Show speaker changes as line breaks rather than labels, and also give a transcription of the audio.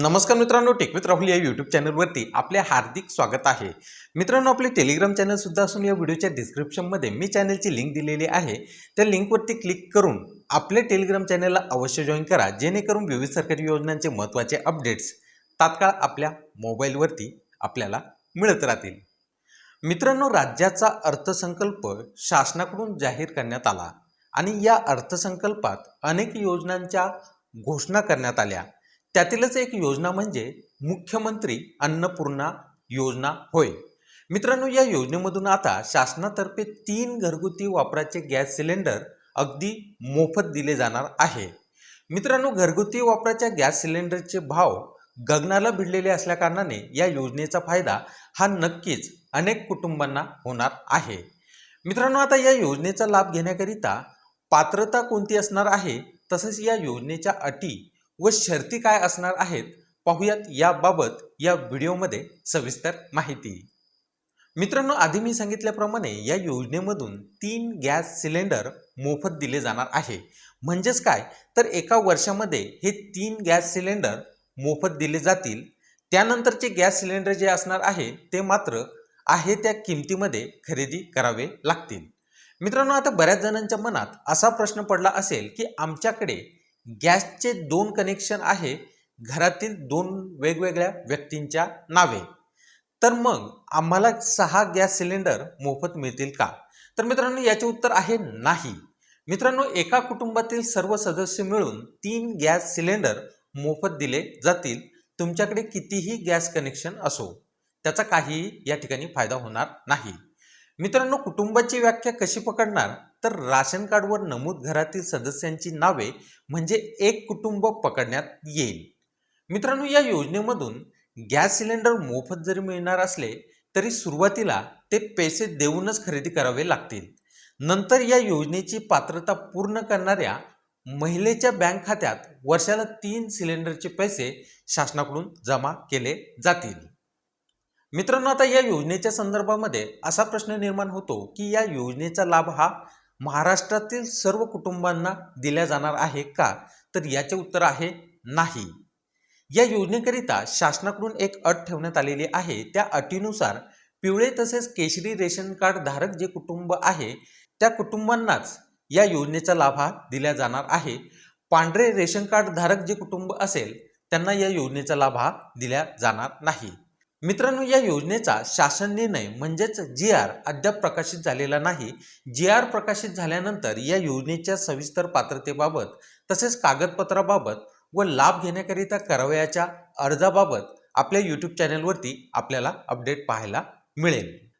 नमस्कार मित्रांनो टेकविथ राहुल या यूट्यूब चॅनलवरती आपले हार्दिक स्वागत आहे. मित्रांनो आपले टेलिग्राम चॅनलसुद्धा असून या व्हिडिओच्या डिस्क्रिप्शनमध्ये मी चॅनलची लिंक दिलेली आहे. त्या लिंकवरती क्लिक करून आपल्या टेलिग्राम चॅनलला अवश्य जॉईन करा जेणेकरून विविध सरकारी योजनांचे महत्त्वाचे अपडेट्स तात्काळ आपल्या मोबाईलवरती आपल्याला मिळत राहतील. मित्रांनो राज्याचा अर्थसंकल्प शासनाकडून जाहीर करण्यात आला आणि या अर्थसंकल्पात अनेक योजनांच्या घोषणा करण्यात आल्या. त्यातीलच एक योजना म्हणजे मुख्यमंत्री अन्नपूर्णा योजना होय. मित्रांनो या योजनेमधून आता शासनातर्फे तीन घरगुती वापराचे गॅस सिलेंडर अगदी मोफत दिले जाणार आहे. मित्रांनो घरगुती वापराच्या गॅस सिलेंडरचे भाव गगनाला भिडलेले असल्याकारणाने या योजनेचा फायदा हा नक्कीच अनेक कुटुंबांना होणार आहे. मित्रांनो आता या योजनेचा लाभ घेण्याकरिता पात्रता कोणती असणार आहे? तसेच या योजनेच्या अटी व शर्ती काय असणार आहेत पाहूयात याबाबत या व्हिडिओमध्ये सविस्तर माहिती. मित्रांनो आधी मी सांगितल्याप्रमाणे या योजनेमधून तीन गॅस सिलेंडर मोफत दिले जाणार आहे. म्हणजेच काय? तर एका वर्षामध्ये हे तीन गॅस सिलेंडर मोफत दिले जातील. त्यानंतरचे गॅस सिलेंडर जे असणार आहे ते मात्र आहे त्या किमतीमध्ये खरेदी करावे लागतील. मित्रांनो आता बऱ्याच जणांच्या मनात असा प्रश्न पडला असेल की आमच्याकडे गॅसचे दोन कनेक्शन आहे घरातील दोन वेगवेगळ्या व्यक्तींच्या नावे. तर मग आम्हाला सहा गॅस सिलेंडर मोफत मिळतील का? तर मित्रांनो याचे उत्तर आहे नाही. मित्रांनो एका कुटुंबातील सर्व सदस्य मिळून तीन गॅस सिलेंडर मोफत दिले जातील. तुमच्याकडे कितीही गॅस कनेक्शन असो त्याचा काहीही या ठिकाणी फायदा होणार नाही. मित्रांनो कुटुंबाची व्याख्या कशी पकडणार? तर राशन कार्डवर नमूद घरातील सदस्यांची नावे म्हणजे एक कुटुंब पकडण्यात येईल. मित्रांनो या योजनेमधून गॅस सिलेंडर मोफत जरी मिळणार असले तरी सुरुवातीला ते पैसे देऊनच खरेदी करावे लागतील. नंतर या योजनेची पात्रता पूर्ण करणाऱ्या महिलेच्या बँक खात्यात वर्षाला तीन सिलेंडरचे पैसे शासनाकडून जमा केले जातील. मित्रांनो आता या योजनेच्या संदर्भामध्ये असा प्रश्न निर्माण होतो की या योजनेचा लाभ हा महाराष्ट्रातील सर्व कुटुंबांना दिल्या जाणार आहे का? तर याचे उत्तर आहे नाही. या योजनेकरिता शासनाकडून एक अट ठेवण्यात आलेली आहे. त्या अटीनुसार पिवळे तसेच केशरी रेशन कार्ड धारक जे कुटुंब आहे त्या कुटुंबांनाच या योजनेचा लाभ हा दिला जाणार आहे. पांढरे रेशन कार्ड धारक जे कुटुंब असेल त्यांना या योजनेचा लाभ हा दिला जाणार नाही. मित्रांनो या योजनेचा शासन निर्णय म्हणजेच जी आर अद्याप प्रकाशित झालेला नाही. जी आर प्रकाशित झाल्यानंतर या योजनेच्या सविस्तर पात्रतेबाबत तसेच कागदपत्राबाबत व लाभ घेण्याकरिता करावयाच्या अर्जाबाबत आपल्या यूट्यूब चॅनलवरती आपल्याला अपडेट पाहायला मिळेल.